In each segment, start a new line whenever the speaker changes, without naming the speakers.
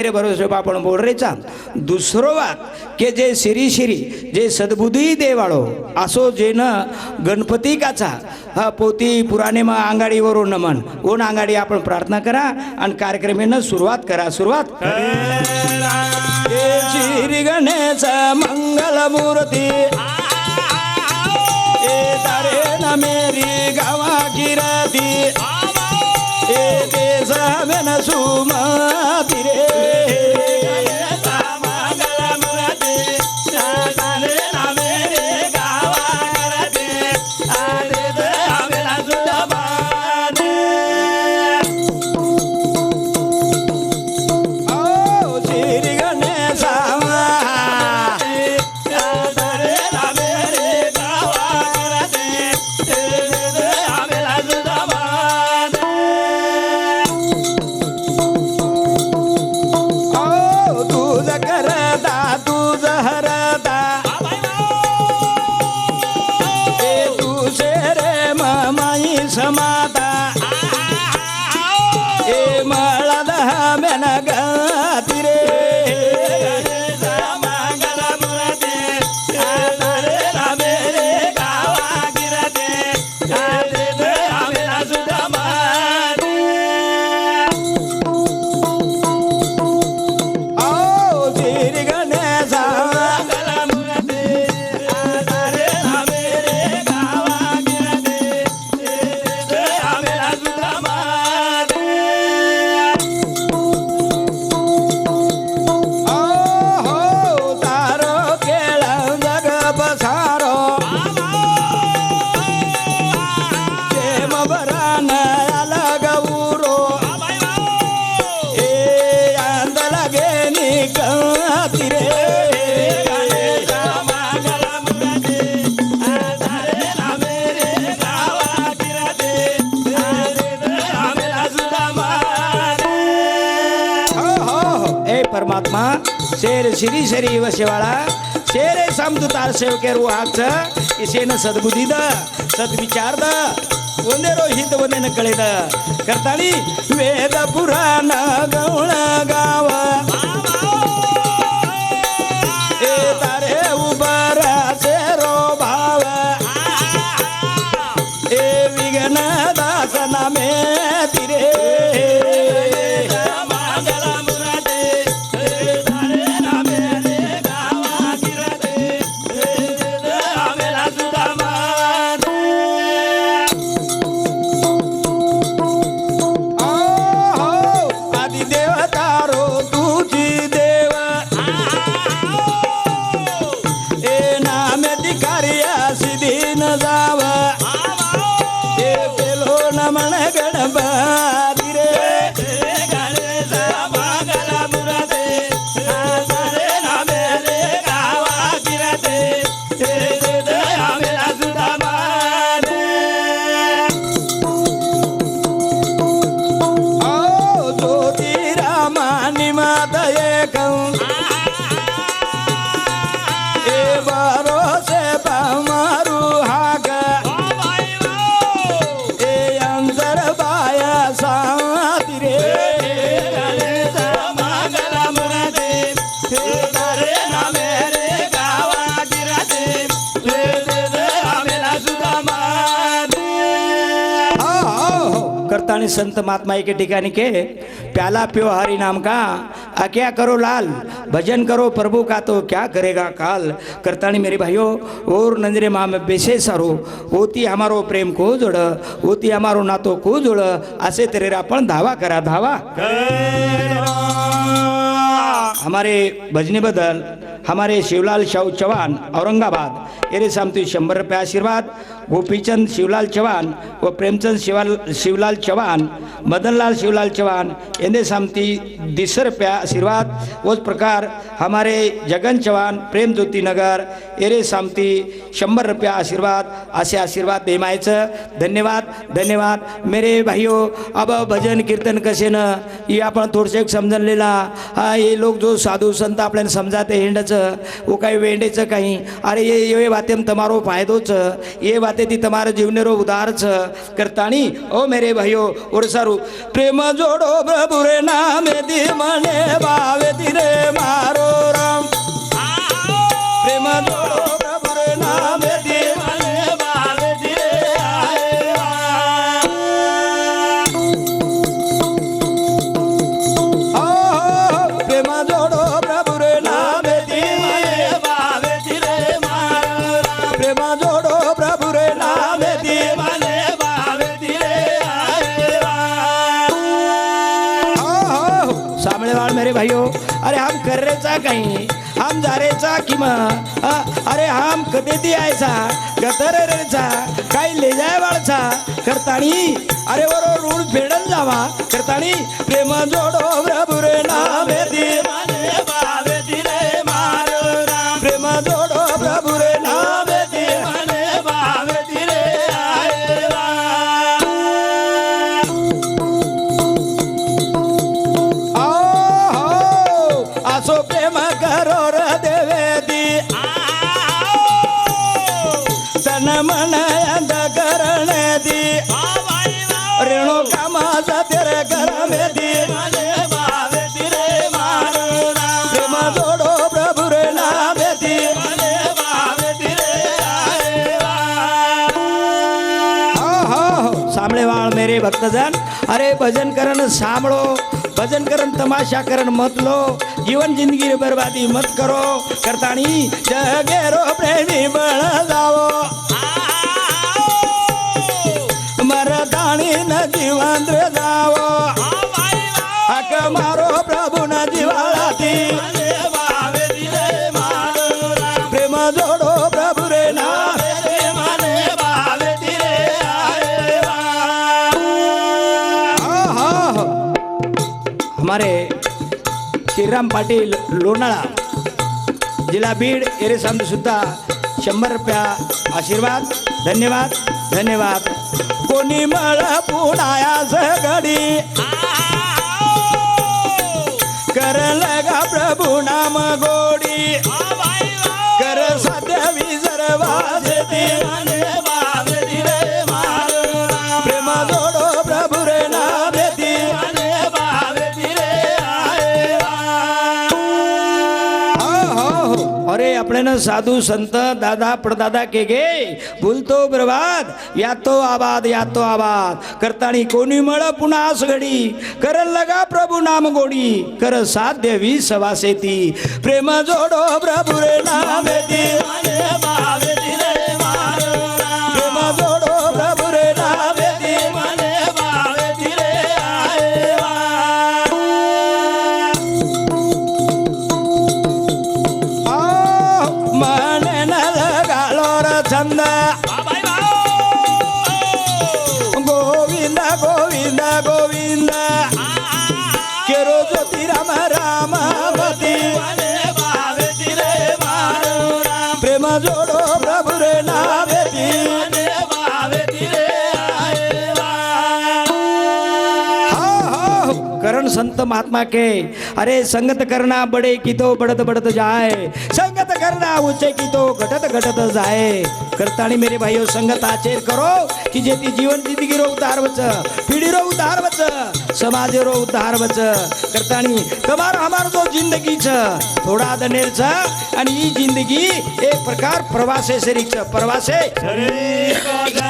मेरे भरोसे आपण बोल दुसरो वाद के जे श्री श्री जे सद्बुद्धी देवाळो असो जे न गणपती काचा हा पोती पुराणे मग आंगाडीवरून नमन। ओन आंगाडी? आपण प्रार्थना करा आणि कार्यक्रमेनं सुरुवात करा सुरुवात श्री गणेश मंगल मूर्ती मेरी गावा किरती ఏ దేశమెన సుమాతిరే मला शेर श्री शरी व शिवाळा शेरे समजुतार सेवके रुहाच इसेन सद्बुद्धी द सद्विचार द ಒಂದೇ ರೋಹಿತ ಒಂದೇನ ಕಳೆದ ಕರ್ತಾಳಿ ವೇದ ಪುರಾಣ ಗೌಳ ಗಾವ संत महात्मा एके ठिकाणी के प्याला पिओ हरी नाम का आ क्या करो लाल भजन करो प्रभु का तो क्या करेगा काल। करतानी मेरे भाइयों और नंजरे माँ में बेसे सारो होती हमारो प्रेम को जोड़ होती हमारो नातो को जोड़ असे तरेरा पण धावा करा धावा। हमारे भजनी बदल हमारे शिवलाल शाहू चौहान औरंगाबाद। एरे सामती शंभर रुपये आशीर्वाद। गोपीचंद शिवलाल चौहान व प्रेमचंद शिवाल शिवलाल चौहान मदनलाल शिवलाल चौहान एने सामती दीडशे रुपया आशीर्वाद। उस प्रकार हमारे जगन चौहान प्रेम ज्योति नगर एरे सामती शंभर रुपया आशीर्वाद। असे आशीर्वाद देमायचं धन्यवाद धन्यवाद। मेरे भाइयों अब भजन कीर्तन कसे न ये आपण थोडंसं एक समजलेला हा ये लोक जो साधू संत आपल्याला समजा ते हिंडचं वो काही वेंडेचं काही. अरे ये ये वाते तमारो फायदोच ये वाते ती तमारो जीवनेरो उदारच. करतानी ओ मेरे भाइयो ओरसारू प्रेम जोडो प्रभु रे नाम दी मने भावे दी रे मारो राम. प्रेम जोडो प्रभु रे सामळेवाळ मेरे भाइयों अरे हम कर्रेचा काही हम जारेचा किमा. अ, अरे हम कधी ती आयचा गतरेचा काही ले जाय वाळचा करताणी अरे वरो रूळ फेडन जावा. करताणी प्रेम जोडो प्रभु रे नामे दिवा પાછો પ્રેમ કરો ર દેવેદી તન મન અંધ કરણે દી રેણુ કામા સતેર કરમે દી જોડો પ્રભુ રે નામે દી સાંભળે વાળ મેરે ભક્તજન. અરે, ભજન કરન સાંભળો. भजन करण तमाशा करण मत लो जीवन जिंदगी बर्बादी मत करो। करतानी जगेरो प्रेमी बळ जावो श्रीराम पाटील लोणाळा जिल्हा बीड एरे सुद्धा शंभर रुपया आशीर्वाद धन्यवाद धन्यवाद कोणी मळ पुणाया सगडी करल गा प्रभू नाम गोडी साधू संत दादा प्रदादा के गे भूलतो बर्बाद या तो आबाद या तो आबाद. करतानी कोणी मळ पुन्हा घडी कर लगा प्रभू नाम गोडी कर साध्य वी सवासेती प्रेम जोडो प्रभू रे नामे संत महात्मा के। अरे संगत करना बड़े की तो बढ़त बढ़त जाए। संगत करना ऊंचे की तो घटत घटत जाए। करतानी मेरे भाइयों संगत आचेर करो कि जेती जीवन जिंदगी रो उद्धार बच पीढ़ी रो उद्धार बच समाज रो उद्धार बच करता नहीं कमार हमार जो जिंदगी छ थोड़ा दनेर छ आणि ही जिंदगी एक प्रकार प्रवासे से छ प्रवासे शरीर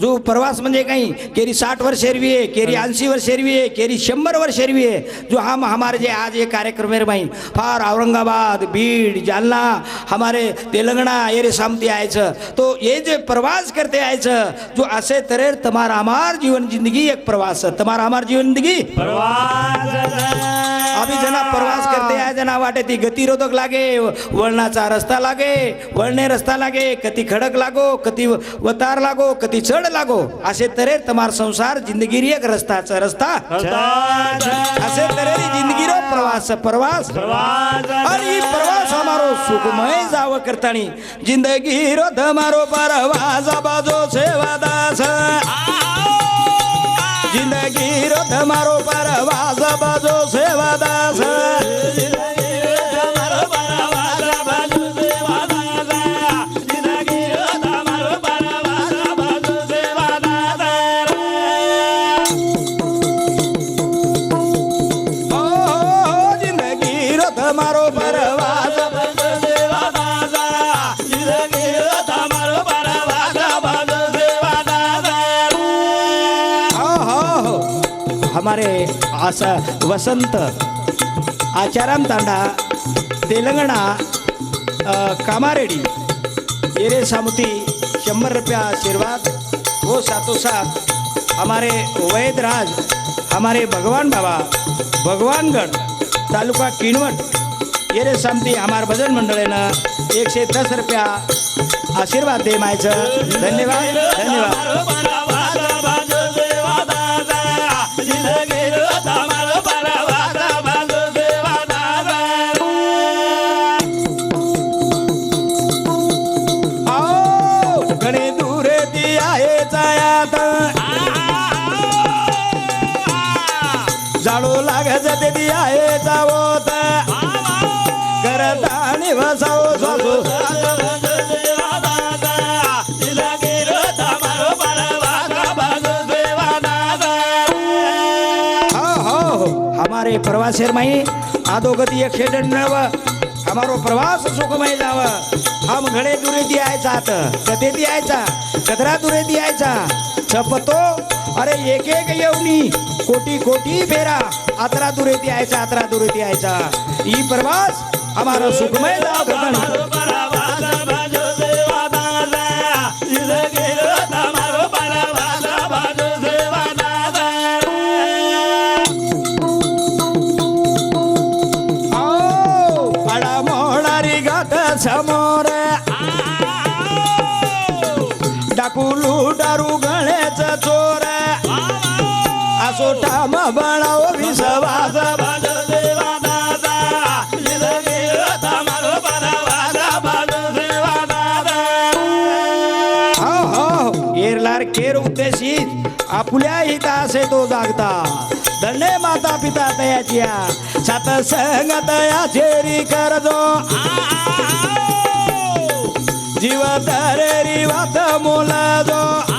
जो प्रवास म्हणजे काही केरी साठ वर्ष एरवी आहे केरी ऐंशी वर्ष एरवी आहे केरी शंभर वर्ष एरवी आहे जो हम हमारे जे आज ये कार्यक्रम है भाई फार औरंगाबाद बीड जालना हमारे तेलंगणा ये रे सामती आयचं. तो ये जे प्रवास करते आयचं जो असे तरेर तुम्हारा हमार जीवन जिंदगी एक प्रवास है तुम्हारा हमार जीवन जिंदगी. आम्ही अभिजना प्रवास करते आहे जना वाटे ती गतिरोधक लागे वळणाचा रस्ता लागे वळणे रस्ता लागे कधी खडक लागो कधी वतार लागो कधी चढ लागो. असे तरे तमार संसार जिंदगिरी एक रस्ताचा रस्ता. असे तरे जिंदगी रो प्रवास प्रवास. अरे प्रवास हमारो सुखमय जाव करतानी. जिंदगी रो धमारो परवास बाजो सेवा दास. जिंदगी रो धमारो परवास बाजो सेवा हमारे असं वसंत आचाराम तांडा तेलंगणा कामारेडी येरे सामुती शंभर रुपया आशीर्वाद वो सातोसात साथ हमारे वैद राज हमारे भगवान बाबा भगवानगढ़ तालुका किनवट येरे सामती हमार भजन मंडळीनं एकशे दस रुपया आशीर्वाद दे मायचं. धन्यवाद धन्यवाद. लागत आहे जावत. करत आणि वसाव सासू हमारे प्रवासेर माई आदोगती एक शेडन हमारो प्रवास सुखमय जाव. हम घडे दुरे यायचा आत कथे यायचा कचरा दुरे यायचा छपतो? अरे एक एक येवनी कोटी कोटी फेरा. अतरा दुरेती यायचा अतरा दुरे यायचा ई प्रवास हमारा सुखमय जाव घडण आपुल्या हिता असे तो जागता दंडे माता पिता तयाचिया सात संगत या चेरी करजो. जीव तरेरी रिवात मोलाजो. नवर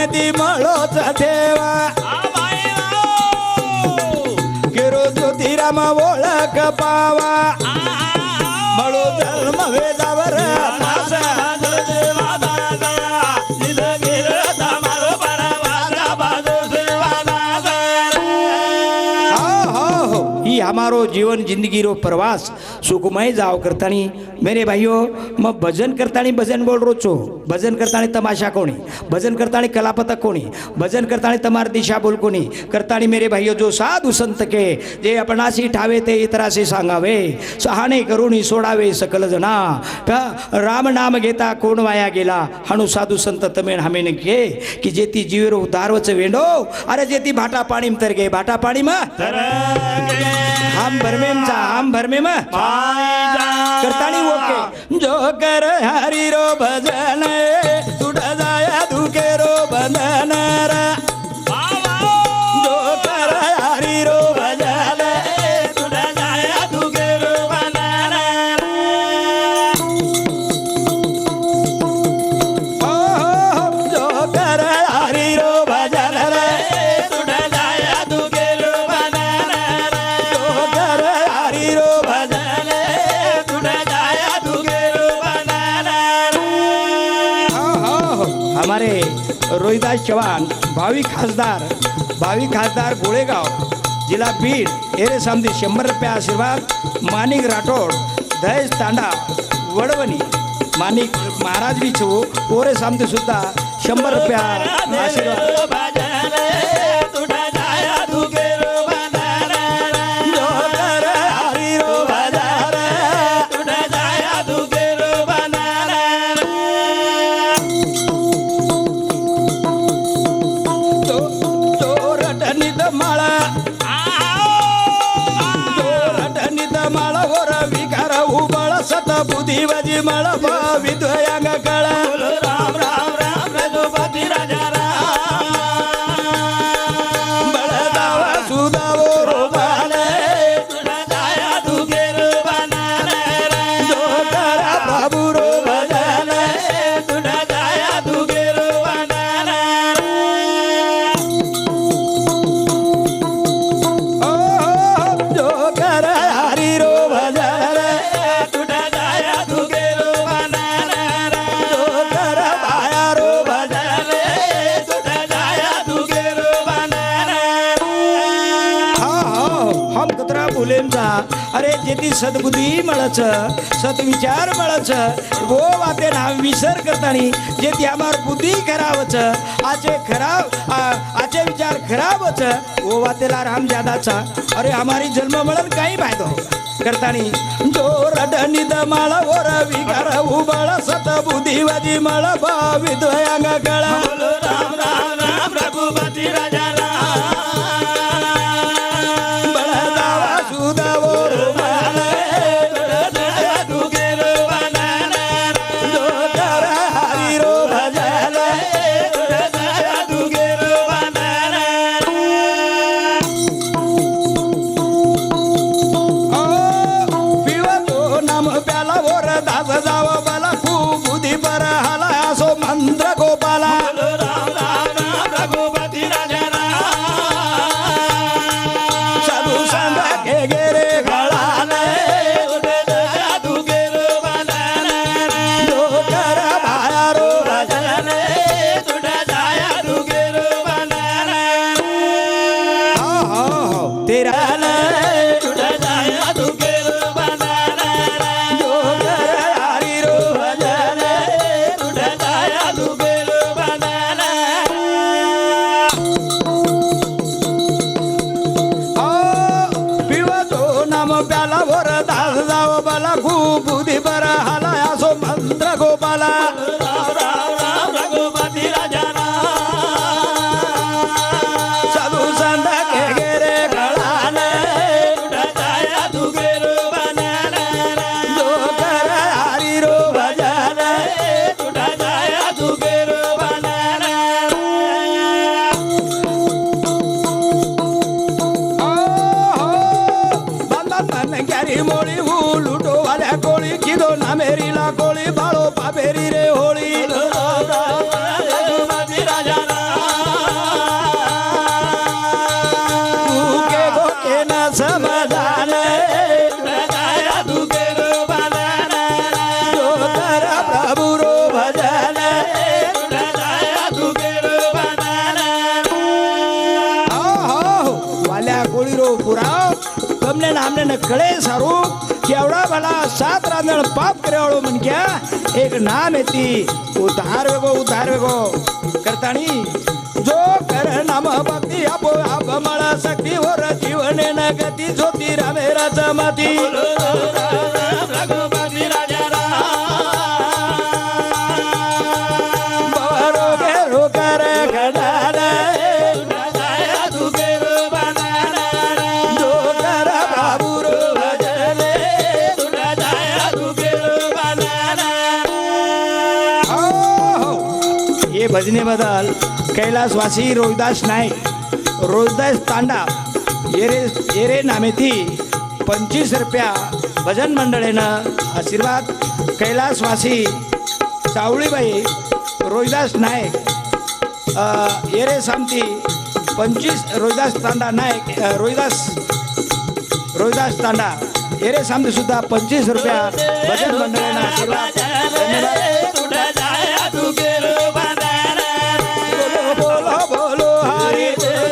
नदी मळोचा मळोच देवा. गिरो ज्योतिराम ओळख पावा. मळो जन्म वेदावर नास. हो हो हो. सुखमय जाव करतानी मेरे भाइयों मग भजन करतानी भजन बोल रो छो भजन करतानी तमाशा कोणी? भजन करतानी कलापतक कोणी? भजन करतानी तमार दिशा बोल कोणी? करतानी मेरे भाइयों जो साधु संत के जे आपणासी ठावे ते इतरासे सांगावे. सहाणे करुणी सोडावे सकल जना. का राम नाम घेता कोण वाया गेला? हाणू साधू संत तमेण हमेन घे. की जेती जीवेरो दारवच वेंडो. अरे जेती भाटा पाणी तर गे भाटा पाणी मग हम भरमेम जा हम भरमेम? करतानी ओके. जो कर हरी रो भजन तुड भावी खासदार भावी खासदार गोळेगाव जिल्हा बीड एरे समधी शंभर रुपये आशीर्वाद माणिक राठोड दहेज तांडा वडवणी माणिक महाराज विचू ओरे सामते सुद्धा शंभर रुपया आशीर्वाद. बुधी वजी सद्गुणी सद्बुद्धी मळच सद्विचार मळच वो वाते नाव विसर करतानी जे त्यामार बुद्धी खरावच आचे खराब आचे विचार खराबच वो वातेला राम जादाचा. अरे हमारी जन्म मळन काही फायदो करतानी जो रडनी दमाळ ओर विकार उबळ सत बुद्धिवादी मळ भाविद्वयांग गळ
राम राम राम रघुपती राजा.
नामने न कड़े सारू क्या
उड़ा भला सात रात्रि
पाप करे
और मन क्या एक नाम
है
उधार वेगो उधार वेगो. करताणी
जो कर नाम भक्ति आप आप
मरा सकती हो रजीवने नगती
जो
तीरा मेरा जमाती
हे भजने बदल. कैलासवासी रोहिदास नाईक. रोहिदास तांडा. येरे येरे नामेथी पंचवीस रुपया भजन मंडळीनं आशीर्वाद. कैलासवासी सावळीबाई रोहिदास नाईक. येरे सामती. पंचवीस रोहिदास तांडा नाईक. रोहिदास रोहिदास तांडा. येरे सामती सुद्धा पंचवीस रुपया भजन मंडळीनं आशीर्वाद.